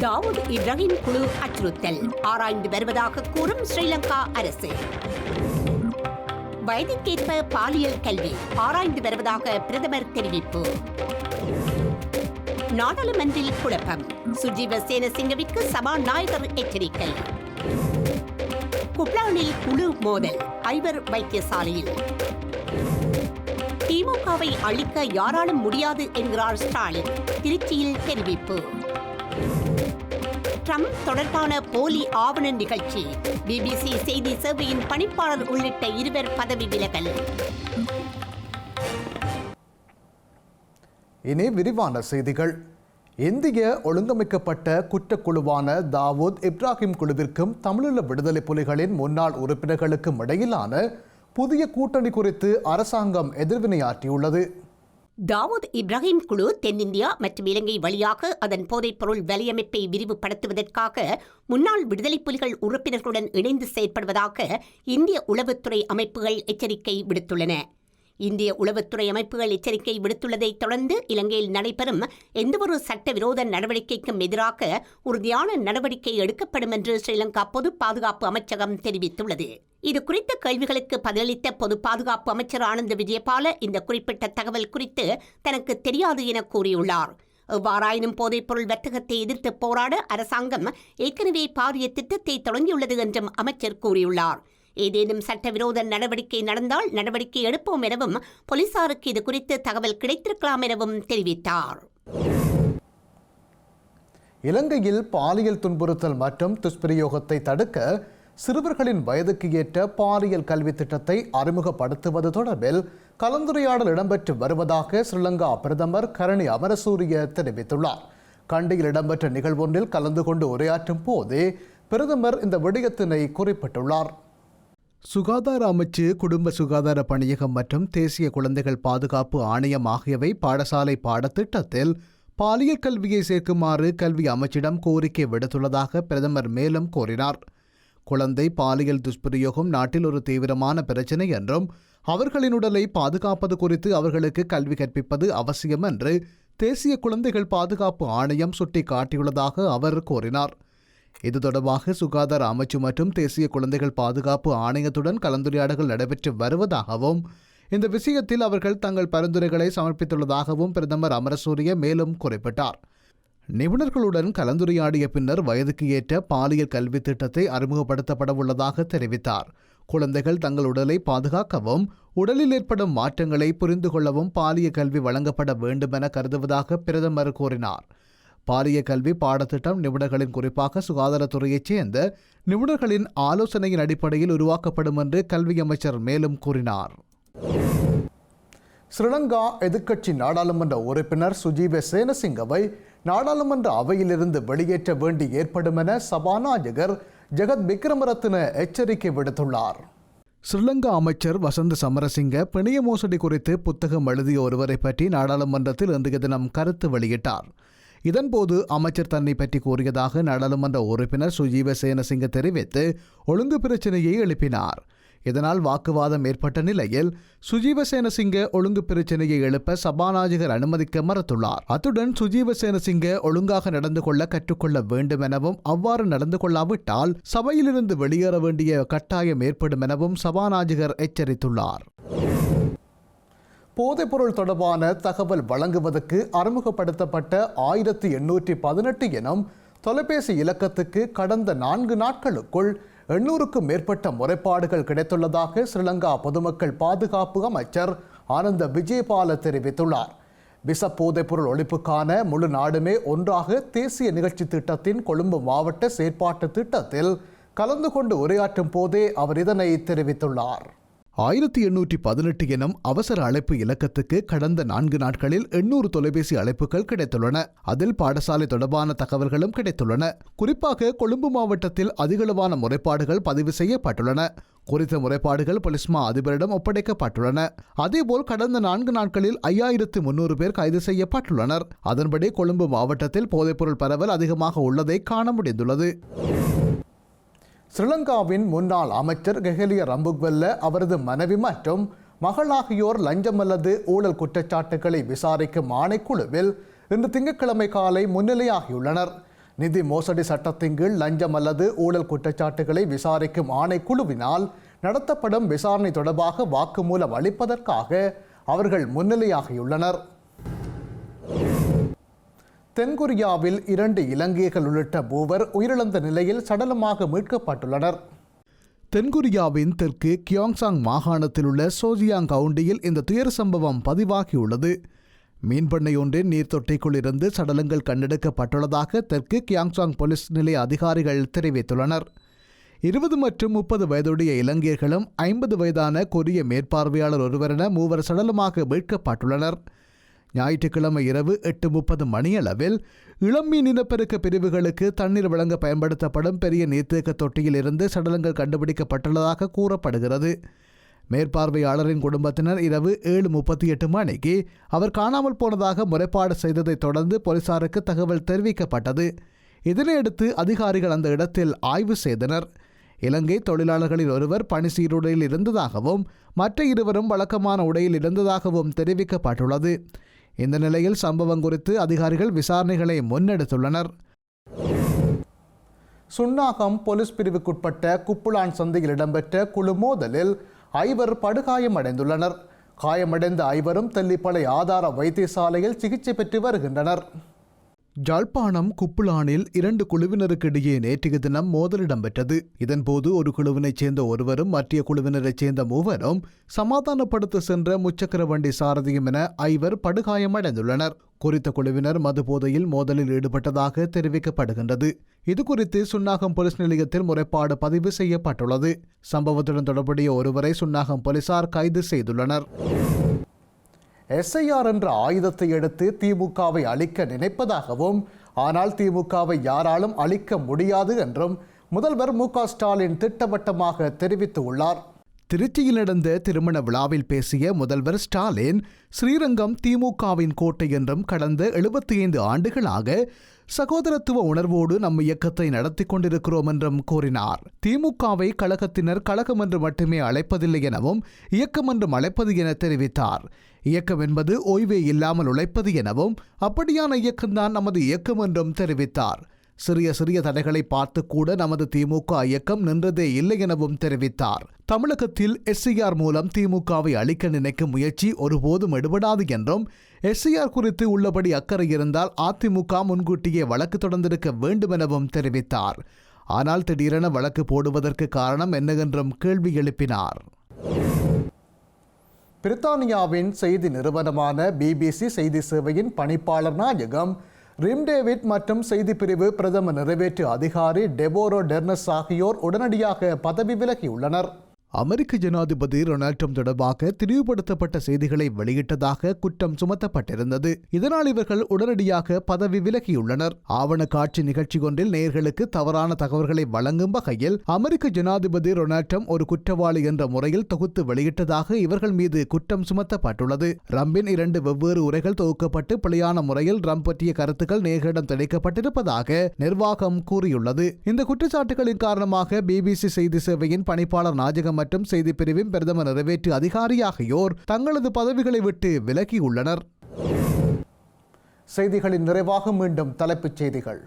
தாவூத் இப்ராஹிம் குழு அச்சுறுத்தல். ஆராய்ந்து வருவதாக கூறும் ஸ்ரீலங்கா அரசு. வயதுக்கேற்ப பாலியல் கல்வி ஆராய்ந்து வருவதாக பிரதமர் தெரிவிப்பு. நாடாளுமன்றில் குழப்பம். சுஜீவ சேனசிங்கவிற்கு சபாநாயகர் எச்சரிக்கை. குப்லானில் குழு மோதல் ஐவர் வைத்தியசாலையில். திமுகவை அழிக்க யாராலும் முடியாது என்கிறார் ஸ்டாலின் திருச்சியில் தெரிவிப்பு. ட்ரம்ப் தொடர்பான போலி ஆவண நிகழ்ச்சி. பிபிசி செய்தி சேவையின் பணிப்பாளர் உள்ளிட்ட இருவர் பதவி விலகல். இனி விரிவான செய்திகள். இந்திய ஒழுங்கமைக்கப்பட்ட குற்றக்குழுவான தாவூத் இப்ராஹிம் குழுவிற்கும் தமிழீழ விடுதலை புலிகளின் முன்னாள் உறுப்பினர்களுக்கும் இடையிலான புதிய கூட்டணி குறித்து அரசாங்கம் எதிர்வினையாற்றியுள்ளது. தாவூத் இப்ராஹிம் குழு தென்னிந்தியா மற்றும் இலங்கை வழியாக அதன் போதைப்பொருள் வலையமைப்பை விரிவுபடுத்துவதற்காக முன்னாள் விடுதலை புலிகள் உறுப்பினர்களுடன் இணைந்து செயற்படுவதாக இந்திய உளவுத்துறை அமைப்புகள் எச்சரிக்கை விடுத்துள்ளன. இந்திய உளவுத்துறை அமைப்புகள் எச்சரிக்கை விடுத்துள்ளதைத் தொடர்ந்து இலங்கையில் நடைபெறும் எந்தவொரு சட்டவிரோத நடவடிக்கைக்கும் எதிராக உறுதியான நடவடிக்கை எடுக்கப்படும் என்று ஸ்ரீலங்கா பொது பாதுகாப்பு அமைச்சகம் தெரிவித்துள்ளது. இது குறித்த கேள்விகளுக்கு பதிலளித்த பொது பாதுகாப்பு அமைச்சர் ஆனந்த விஜயபால இந்த குறிப்பிட்ட தகவல் குறித்து தனக்கு தெரியாது என கூறியுள்ளார். எவ்வாறாயினும் போதைப்பொருள் வர்த்தகத்தை எதிர்த்து போராட அரசாங்கம் ஏற்கனவே பாரிய திட்டத்தை தொடங்கியுள்ளது என்றும் அமைச்சர் கூறியுள்ளார். ஏதேனும் சட்டவிரோத நடவடிக்கை நடந்தால் நடவடிக்கை எடுப்போம் எனவும் போலீசாருக்கு இது குறித்து தகவல் கிடைத்திருக்கலாம் எனவும் தெரிவித்தார். இலங்கையில் பாலியல் துன்புறுத்தல் மற்றும் துஷ்பிரயோகத்தை தடுக்க சிறுவர்களின் வயதுக்கு ஏற்ற பாலியல் கல்வி திட்டத்தை அறிமுகப்படுத்துவது தொடர்பில் கலந்துரையாடல் இடம்பெற்று வருவதாக ஸ்ரீலங்கா பிரதமர் கரணி அமரசூரிய தெரிவித்துள்ளார். கண்டியில் இடம்பெற்ற நிகழ்வொன்றில் கலந்து கொண்டு உரையாற்றும் போதே பிரதமர் இந்த விடயத்தினை குறிப்பிட்டுள்ளார். சுகாதார அமைச்சு குடும்ப சுகாதார பணியகம் மற்றும் தேசிய குழந்தைகள் பாதுகாப்பு ஆணையம் ஆகியவை பாடசாலை பாடத்திட்டத்தில் பாலியல் கல்வியை சேர்க்குமாறு கல்வி அமைச்சிடம் கோரிக்கை விடுத்துள்ளதாக பிரதமர் மேலும் கூறினார். குழந்தை பாலியல் துஷ்பிரயோகம் நாட்டில் ஒரு தீவிரமான பிரச்சினை என்றும் அவர்களின் உடலை பாதுகாப்பது குறித்து அவர்களுக்கு கல்வி கற்பிப்பது அவசியம் என்று தேசிய குழந்தைகள் பாதுகாப்பு ஆணையம் சுட்டிக்காட்டியுள்ளதாக அவர் கூறினார். இது தொடர்பாக சுகாதார அமைச்சு மற்றும் தேசிய குழந்தைகள் பாதுகாப்பு ஆணையத்துடன் கலந்துரையாடல்கள் நடைபெற்று வருவதாகவும் இந்த விஷயத்தில் அவர்கள் தங்கள் பரிந்துரைகளை சமர்ப்பித்துள்ளதாகவும் பிரதமர் அமரசூரிய மேலும் குறிப்பிட்டார். நிபுணர்களுடன் கலந்துரையாடிய பின்னர் வயதுக்கு ஏற்ற பாலியல் கல்வி திட்டத்தை அறிமுகப்படுத்தப்பட உள்ளதாக தெரிவித்தார். குழந்தைகள் தங்கள் உடலை பாதுகாக்கவும் உடலில் ஏற்படும் மாற்றங்களை புரிந்து கொள்ளவும் பாலிய கல்வி வழங்கப்பட வேண்டுமென கருதுவதாக பிரதமர் கூறினார். பாலிய கல்வி பாடத்திட்டம் நிபுணர்களின் குறிப்பாக சுகாதாரத்துறையைச் சேர்ந்த நிபுணர்களின் ஆலோசனையின் அடிப்படையில் உருவாக்கப்படும் என்று கல்வி அமைச்சர் மேலும் கூறினார். ஸ்ரீலங்கா எதிர்க்கட்சி நாடாளுமன்ற உறுப்பினர் சுஜீவ சேனசிங்கவை நாடாளுமன்ற அவையிலிருந்து வெளியேற்ற வேண்டி ஏற்படும் என சபாநாயகர் ஜெகத் விக்ரமரத்ன எச்சரிக்கை விடுத்துள்ளார். ஸ்ரீலங்கா அமைச்சர் வசந்த சமரசிங்க பிணைய மோசடி குறித்து புத்தகம் எழுதிய ஒருவரை பற்றி நாடாளுமன்றத்தில் இன்றைய தினம் கருத்து வெளியிட்டார். இதன்போது அமைச்சர் தன்னை பற்றி கூறியதாக நாடாளுமன்ற உறுப்பினர் சுஜீவ சேனசிங்க தெரிவித்து ஒழுங்கு பிரச்சனையை எழுப்பினார். இதனால் வாக்குவாதம் ஏற்பட்ட நிலையில் சுஜீவசேனசிங்க ஒழுங்கு பிரச்சனையை எழுப்ப சபாநாயகர் அனுமதிக்க மறுத்துள்ளார். அத்துடன் சுஜீவசேனசிங்க ஒழுங்காக நடந்து கொள்ள கற்றுக்கொள்ள வேண்டும் எனவும் அவ்வாறு நடந்து கொள்ளாவிட்டால் சபையிலிருந்து வெளியேற வேண்டிய கட்டாயம் ஏற்படும் எனவும் சபாநாயகர் எச்சரித்துள்ளார். போதைப்பொருள் தொடர்பான தகவல் வழங்குவதற்கு அறிமுகப்படுத்தப்பட்ட ஆயிரத்தி எண்ணூற்றி பதினெட்டு எனும் தொலைபேசி இலக்கத்துக்கு கடந்த நான்கு நாட்களுக்குள் எண்ணூறுக்கும் மேற்பட்ட முறைப்பாடுகள் கிடைத்துள்ளதாக ஸ்ரீலங்கா பொதுமக்கள் பாதுகாப்பு அமைச்சர் ஆனந்த விஜயபால தெரிவித்துள்ளார். விஷ போதைப்பொருள் ஒழிப்புக்கான முழு நாடுமே ஒன்றாக தேசிய நிகழ்ச்சி திட்டத்தின் கொழும்பு மாவட்ட செயற்பாட்டு திட்டத்தில் கலந்து கொண்டு உரையாற்றும் போதே அவர் இதனை தெரிவித்துள்ளார். ஆயிரத்தி எண்ணூற்றி பதினெட்டு எனும் அவசர அழைப்பு இலக்கத்துக்கு கடந்த நான்கு நாட்களில் எண்ணூறு தொலைபேசி அழைப்புகள் கிடைத்துள்ளன. அதில் பாடசாலை தொடர்பான தகவல்களும் கிடைத்துள்ளன. குறிப்பாக கொழும்பு மாவட்டத்தில் அதிகளவான முறைப்பாடுகள் பதிவு செய்யப்பட்டுள்ளன. குறித்த முறைப்பாடுகள் பொலிஸ்மா அதிபரிடம் ஒப்படைக்கப்பட்டுள்ளன. அதேபோல் கடந்த நான்கு நாட்களில் ஐயாயிரத்து முன்னூறு பேர் கைது செய்யப்பட்டுள்ளனர். அதன்படி கொழும்பு மாவட்டத்தில் போதைப்பொருள் பரவல் அதிகமாக உள்ளதை காண முடிந்துள்ளது. ஸ்ரீலங்காவின் முன்னாள் அமைச்சர் கெஹலிய ரம்புக்வெல்ல அவரது மனைவி மற்றும் மகள் ஆகியோர் லஞ்சம் அல்லது ஊழல் குற்றச்சாட்டுகளை விசாரிக்கும் ஆணைக்குழுவில் இன்று திங்கட்கிழமை காலை முன்னிலையாகியுள்ளனர். நிதி மோசடி சட்டத்தின் கீழ் லஞ்சம் அல்லது ஊழல் குற்றச்சாட்டுகளை விசாரிக்கும் ஆணைக்குழுவினால் நடத்தப்படும் விசாரணை தொடர்பாக வாக்குமூலம் அளிப்பதற்காக அவர்கள் முன்னிலையாகியுள்ளனர். தென்கொரியாவில் இரண்டு இலங்கையர்கள் உள்ளிட்ட மூவர் உயிரிழந்த நிலையில் சடலமாக மீட்கப்பட்டுள்ளனர். தென்கொரியாவின் தெற்கு கியோங்சாங் மாகாணத்தில் உள்ள சோஜியாங் கவுண்டியில் இந்த துயர சம்பவம் பதிவாகியுள்ளது. மீன்பண்ணை ஒன்றின் நீர்த்தொட்டிக்குள் இருந்து சடலங்கள் கண்டெடுக்கப்பட்டுள்ளதாக தெற்கு கியாங்சாங் போலீஸ் நிலைய அதிகாரிகள் தெரிவித்துள்ளனர். இருபது மற்றும் முப்பது வயதுடைய இலங்கையர்களும் ஐம்பது வயதான கொரிய மேற்பார்வையாளர் ஒருவரென மூவர் சடலமாக மீட்கப்பட்டுள்ளனர். ஞாயிற்றுக்கிழமை இரவு எட்டு முப்பது மணியளவில் இளம்மீன் இனப்பெருக்க பிரிவுகளுக்கு தண்ணீர் வழங்க பயன்படுத்தப்படும் பெரிய நீர்த்தேக்க தொட்டியில் இருந்து சடலங்கள் கண்டுபிடிக்கப்பட்டுள்ளதாக கூறப்படுகிறது. மேற்பார்வையாளரின் குடும்பத்தினர் இரவு ஏழு முப்பத்தி எட்டு மணிக்கு அவர் காணாமல் போனதாக முறைப்பாடு செய்ததைத் தொடர்ந்து போலீசாருக்கு தகவல் தெரிவிக்கப்பட்டது. இதனையடுத்து அதிகாரிகள் அந்த இடத்தில் ஆய்வு செய்தனர். இலங்கை தொழிலாளர்களில் ஒருவர் பணி சீருடையில் இருந்ததாகவும் மற்ற இருவரும் வழக்கமான உடையில் இருந்ததாகவும் தெரிவிக்கப்பட்டுள்ளது. இந்த நிலையில் சம்பவம் குறித்து அதிகாரிகள் விசாரணைகளை முன்னெடுத்துள்ளனர். சுன்னாகம் போலீஸ் பிரிவுக்குட்பட்ட குப்புளான் சந்தையில் இடம்பெற்ற குழு மோதலில் ஐவர் படுகாயமடைந்துள்ளனர். காயமடைந்த ஐவரும் தெல்லிப்பளை ஆதார வைத்தியசாலையில் சிகிச்சை பெற்று வருகின்றனர். ஜாழ்ப்பாணம் குப்புளானில் இரண்டு குழுவினருக்கிடையே நேற்றைய தினம் மோதல் இடம்பெற்றது இதன்போது ஒரு குழுவினைச் சேர்ந்த ஒருவரும் மற்ற குழுவினரைச் சேர்ந்த மூவரும் சமாதானப்படுத்த சென்ற முச்சக்கர வண்டி சாரதியும் என ஐவர் படுகாயமடைந்துள்ளனர். குறித்த குழுவினர் மது போதையில் மோதலில் ஈடுபட்டதாக தெரிவிக்கப்படுகின்றது. இதுகுறித்து சுன்னாகம் போலீஸ் நிலையத்தில் முறைப்பாடு பதிவு செய்யப்பட்டுள்ளது. சம்பவத்துடன் தொடர்புடைய ஒருவரை சுன்னாகம் போலீசார் கைது செய்துள்ளனர். எஸ்ஐஆர் என்ற ஆயுதத்தை எடுத்து திமுகவை அழிக்க நினைப்பதாகவும் ஆனால் திமுகவை யாராலும் அழிக்க முடியாது என்றும் முதல்வர் மு க ஸ்டாலின் திட்டவட்டமாக தெரிவித்துள்ளார். திருச்சியில் நடந்த திருமண விழாவில் பேசிய முதல்வர் ஸ்டாலின் ஸ்ரீரங்கம் திமுகவின் கோட்டை என்றும் கடந்த எழுபத்தி ஐந்து ஆண்டுகளாக சகோதரத்துவ உணர்வோடு நம் இயக்கத்தை நடத்தி கொண்டிருக்கிறோம் என்றும் கூறினார். திமுகவை கழகத்தினர் கழகம் என்று மட்டுமே அழைப்பதில்லை எனவும் இயக்கம் என்றும் அழைப்பது என தெரிவித்தார். இயக்கம் என்பது ஓய்வே இல்லாமல் உழைப்பது எனவும் அப்படியான இயக்கம்தான் நமது இயக்கம் என்றும் தெரிவித்தார். சிறிய சிறிய தடைகளை பார்த்து கூட நமது திமுக இயக்கம் நின்றதே இல்லை எனவும் தெரிவித்தார். தமிழகத்தில் எஸ்சிஆர் மூலம் திமுகவை அழிக்க நினைக்கும் முயற்சி ஒருபோதும் எடுபடாது என்றும் எஸ்சிஆர் குறித்து உள்ளபடி அக்கறை இருந்தால் அதிமுக முன்கூட்டியே வழக்கு தொடர்ந்திருக்க வேண்டும் எனவும் தெரிவித்தார். ஆனால் திடீரென வழக்கு போடுவதற்கு காரணம் என்னவென்றும் கேள்வி எழுப்பினார். பிரித்தானியாவின் செய்தி நிறுவனமான பிபிசி செய்தி சேவையின் பணிப்பாளர் நாயகம் ரிம் டேவிட் மற்றும் செய்தி பிரிவு பிரதம நிறைவேற்று அதிகாரி டெபோரோ டெர்னஸ் ஆகியோர் உடனடியாக பதவி விலகியுள்ளனர். அமெரிக்க ஜனாதிபதி டொனால்ட் ட்ரம்ப் தொடர்பாக திரிவுபடுத்தப்பட்ட செய்திகளை வெளியிட்டதாக குற்றம் சுமத்தப்பட்டிருந்தது. இதனால் இவர்கள் உடனடியாக பதவி விலகியுள்ளனர். ஆவண காட்சி நிகழ்ச்சி ஒன்றில் நேயர்களுக்கு தவறான தகவல்களை வழங்கும் வகையில் அமெரிக்க ஜனாதிபதி டொனால்ட் ட்ரம்ப் ஒரு குற்றவாளி என்ற முறையில் தொகுத்து வெளியிட்டதாக இவர்கள் மீது குற்றம் சுமத்தப்பட்டுள்ளது. ரம்பின் இரண்டு வெவ்வேறு உரைகள் தொகுக்கப்பட்டு பிழையான முறையில் ட்ரம்ப் பற்றிய கருத்துக்கள் நேர்களிடம் திணிக்கப்பட்டிருப்பதாக நிர்வாகம் கூறியுள்ளது. இந்த குற்றச்சாட்டுகளின் காரணமாக பிபிசி செய்தி சேவையின் பணிப்பாளர் நாஜகம் மற்றும் செய்தி பிரிவின் பிரதம நிறைவேற்று அதிகாரி ஆகியோர் தங்களது பதவிகளை விட்டு விலகியுள்ளனர். செய்திகளின் நிறைவாக மீண்டும் தலைப்புச் செய்திகள்.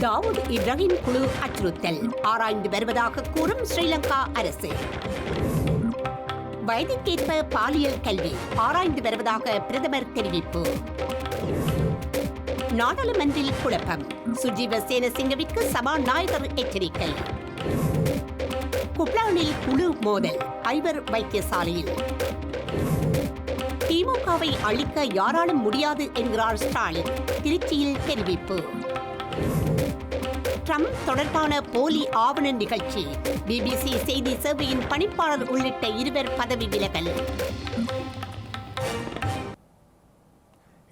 தாவூத் இப்ராஹிம் குழு அச்சுறுத்தல். ஆராய்ந்து வருவதாக கூறும் ஸ்ரீலங்கா அரசு. வயதுக்கேற்ப பாலியல் கல்வி. ஆராய்ந்து வருவதாக பிரதமர் தெரிவிப்பு. நாடாளுமன்றில் குழப்பம். சுஜீவ சேனசிங்கவிற்கு சபாநாயகர் எச்சரிக்கை. குப்லானில் குழு மோதல் ஐவர் வைத்தியசாலையில். திமுகவை அழிக்க யாராலும் முடியாது என்கிறார் ஸ்டாலின் திருச்சியில் தெரிவிப்பு. ட்ரம்ப் தொடர்பான போலி ஆவண நிகழ்ச்சி பிபிசி செய்தி சேவையின் பணிப்பாளர் உள்ளிட்ட இருவர் பதவி விலகல்.